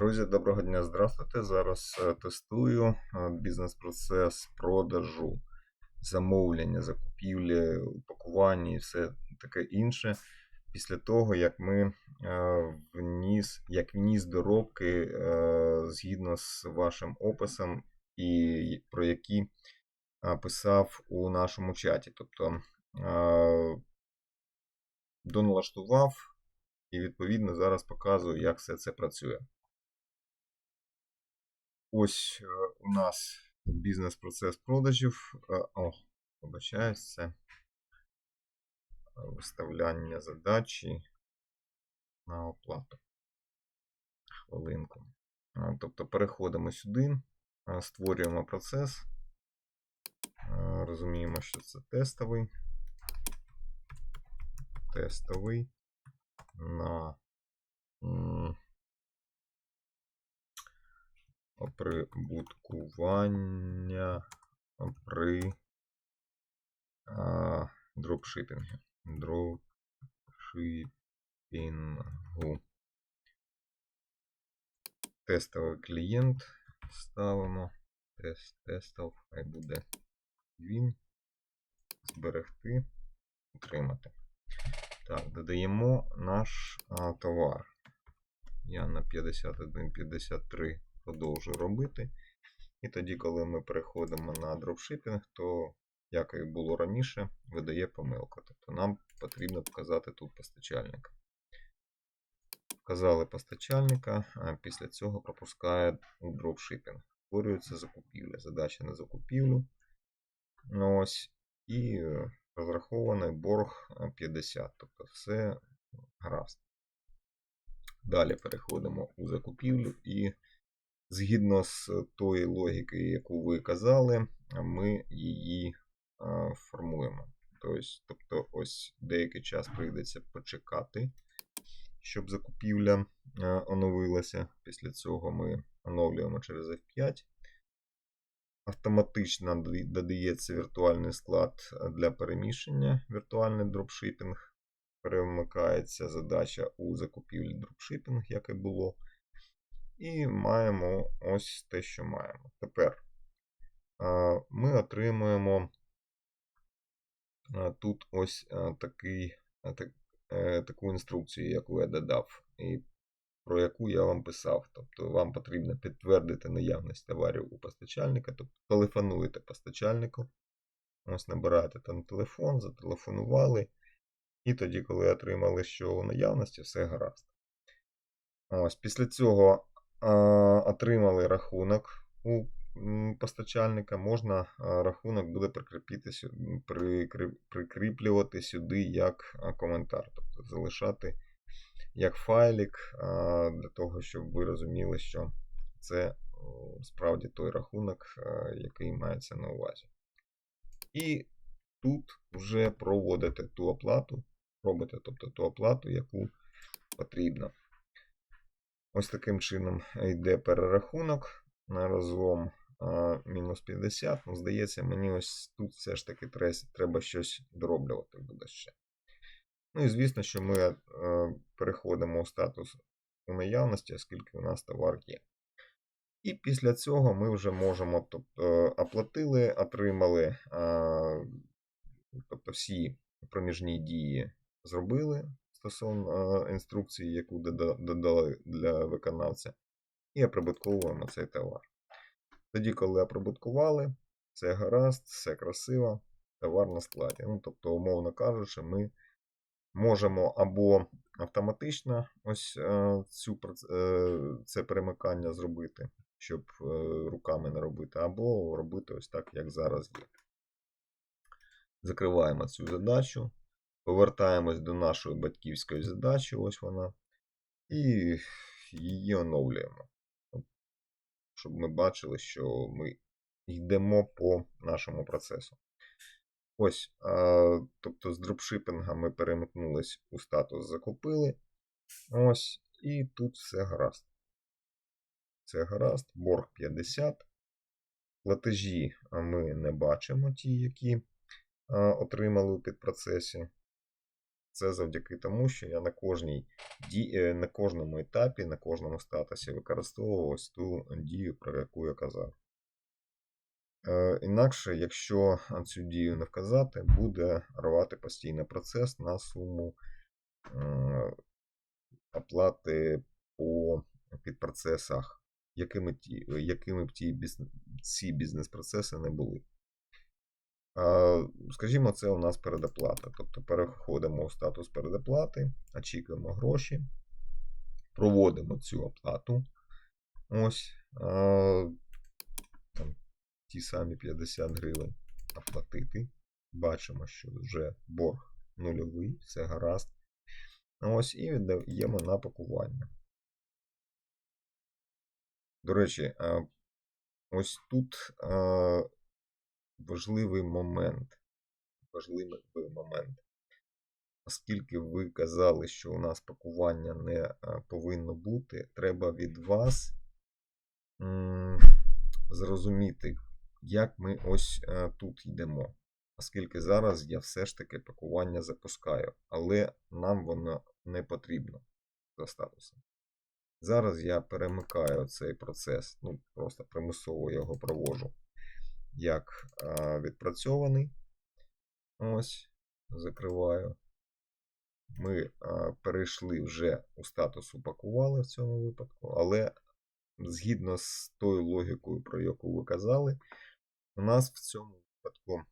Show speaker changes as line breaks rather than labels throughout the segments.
Друзі, доброго дня, здравствуйте. Зараз е, тестую е, бізнес-процес продажу, замовлення, закупівлі, упакування і все таке інше. Після того, як ми е, вніс, як вніс доробки згідно з вашим описом, і про які писав у нашому чаті. Тобто доналаштував і відповідно зараз показую, як все це працює. Ось е, у нас бізнес-процес продажів. Е, О, вибачаюсь, виставляння задачі на оплату. Хвилинку. Е, Тобто переходимо сюди, створюємо процес. Розуміємо, що це тестовий. Тестовий на прибуткування при а, дропшипінгі. Дропшипінгу. Тестовий клієнт ставимо. Тест тестов, хай буде він. Зберегти, утримати. Так, додаємо наш а, товар. Я на 51.53 продовжую робити. І тоді, коли ми переходимо на дропшипінг, то, як і було раніше, видає помилку. Тобто нам потрібно вказати тут постачальника. Вказали постачальника, а після цього пропускає у дропшипінг. Створюється закупівля. Задача на закупівлю. Ну, ось. І е, розрахований борг е, 50. Тобто все гаразд. Далі переходимо у закупівлю і згідно з тої логіки, яку ви казали, ми її формуємо. Тобто, тобто, ось деякий час прийдеться почекати, щоб закупівля оновилася. Після цього ми оновлюємо через F5. Автоматично додається віртуальний склад для переміщення, віртуальний дропшипінг. Перемикається задача у закупівлі дропшипінг, як і було. І маємо ось те, що маємо. Тепер ми отримуємо тут ось такий, так, е, таку інструкцію, яку я додав, і про яку я вам писав. Тобто вам потрібно підтвердити наявність товарів у постачальника, тобто телефонуєте постачальнику. Ось набираєте там телефон, зателефонували. І тоді, коли отримали, що у наявності, все гаразд. Ось, після цього отримали рахунок у постачальника, можна рахунок буде прикріпити, прикріплювати сюди як коментар, тобто залишати як файлик для того, щоб ви розуміли, що це справді той рахунок, який мається на увазі. І тут вже проводите ту оплату, робите тобто ту оплату, яку потрібно. Ось таким чином йде перерахунок на разом а, мінус 50. Ну, здається, мені ось тут все ж таки треба щось дороблювати буде ще. Ну і звісно, що ми переходимо у статус у наявності, оскільки у нас товар є. І після цього ми вже можемо, тобто, оплатили, отримали, тобто всі проміжні дії зробили стосовно е, інструкції, яку додали для виконавця, і оприбутковуємо цей товар. Тоді, коли оприбуткували, все гаразд, все красиво, товар на складі. Ну, тобто, умовно кажучи, ми можемо або автоматично ось е, цю, е, це перемикання зробити, щоб руками не робити, або робити ось так, як зараз є. Закриваємо цю задачу, повертаємось до нашої батьківської задачі, ось вона, і її оновлюємо. Щоб ми бачили, що ми йдемо по нашому процесу. Ось, а, тобто з дропшипінга ми перемикнулись у статус закупили. Ось, і тут все гаразд. Все гаразд, борг 50. Платежі ми не бачимо ті, які а, отримали у підпроцесі. Це завдяки тому, що я на кожній ді... е, на кожному етапі, на кожному статусі використовував ось ту дію, про яку я казав. Е, Інакше, якщо цю дію не вказати, буде рвати постійно процес на суму оплати по підпроцесах, якими, ті, якими б ті біс... ці бізнес-процеси не були. Скажімо, це у нас передоплата. Тобто переходимо у статус передоплати, очікуємо гроші, проводимо цю оплату. Ось там, ті самі 50 гривень оплатити. Бачимо, що вже борг нульовий, все гаразд. Ось і віддаємо на пакування. До речі, ось тут важливий момент. Важливий момент. Оскільки ви казали, що у нас пакування не повинно бути, треба від вас зрозуміти, як ми ось тут йдемо. Оскільки зараз я все ж таки пакування запускаю, але нам воно не потрібно за статусом. Зараз я перемикаю цей процес, ну просто примусово його проводжу як відпрацьований. Ось, закриваю. Ми перейшли вже у статус упакували в цьому випадку, але згідно з тою логікою, про яку ви казали, у нас в цьому випадку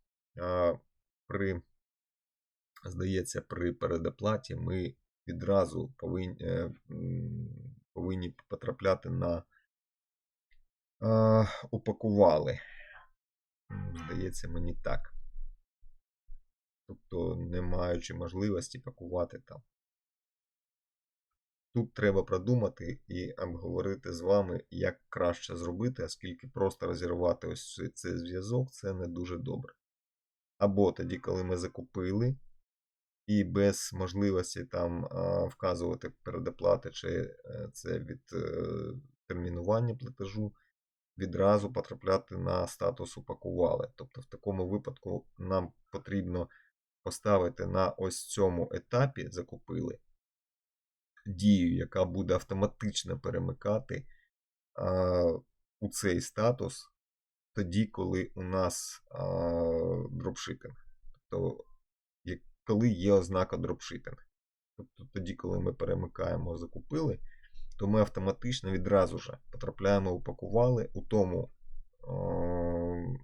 при, здається, при передоплаті ми відразу повинні, е, повинні потрапляти на упакували. Здається, мені так. Тобто, не маючи можливості пакувати там. Тут треба продумати і обговорити з вами, як краще зробити, оскільки просто розірвати ось цей зв'язок це не дуже добре. Або тоді, коли ми закупили, і без можливості там вказувати передоплати, чи це від е, термінування платежу відразу потрапляти на статус упакували. Тобто, в такому випадку нам потрібно поставити на ось цьому етапі закупили дію, яка буде автоматично перемикати а, у цей статус тоді, коли у нас а, дропшипінг. Тобто, як, коли є ознака дропшипінг. Тобто тоді, коли ми перемикаємо закупили то ми автоматично відразу ж потрапляємо упакували у тому е,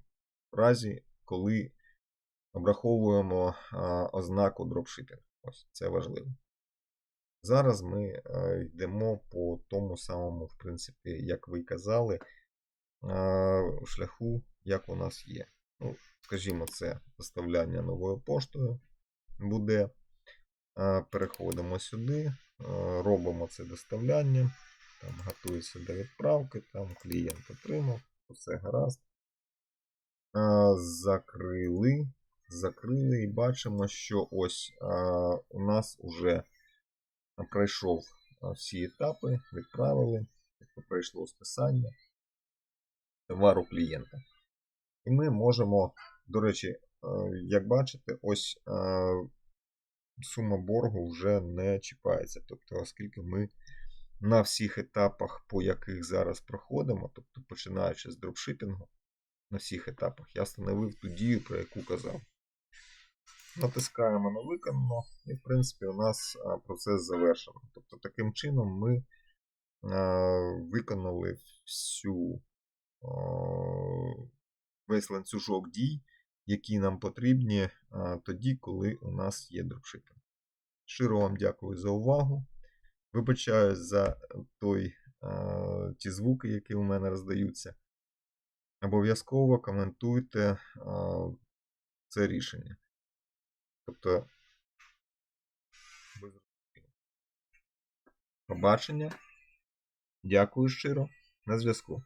разі, коли обраховуємо е, ознаку дропшипінг. Ось це важливо. Зараз ми е, йдемо по тому самому, в принципі, як ви казали, е, шляху, як у нас є. Ну, Скажімо, це доставляння новою поштою буде. Переходимо сюди, робимо це доставляння, там готується до відправки, там клієнт отримав, все гаразд. Е, закрили, закрили і бачимо, що ось е, у нас вже пройшов всі етапи, відправили, тобто пройшло списання товару клієнта. І ми можемо, до речі, як бачите, ось сума боргу вже не чіпається. Тобто, оскільки ми на всіх етапах, по яких зараз проходимо, тобто починаючи з дропшипінгу, на всіх етапах, я встановив ту дію, про яку казав. Натискаємо на виконано, і, в принципі, у нас процес завершено. Тобто, таким чином ми виконали всю весь ланцюжок дій, які нам потрібні тоді, коли у нас є дропшипінг. Щиро вам дякую за увагу. Вибачаю за той, ті звуки, які у мене роздаються. Обов'язково коментуйте це рішення. Тобто, побачення. Дякую щиро. На зв'язку.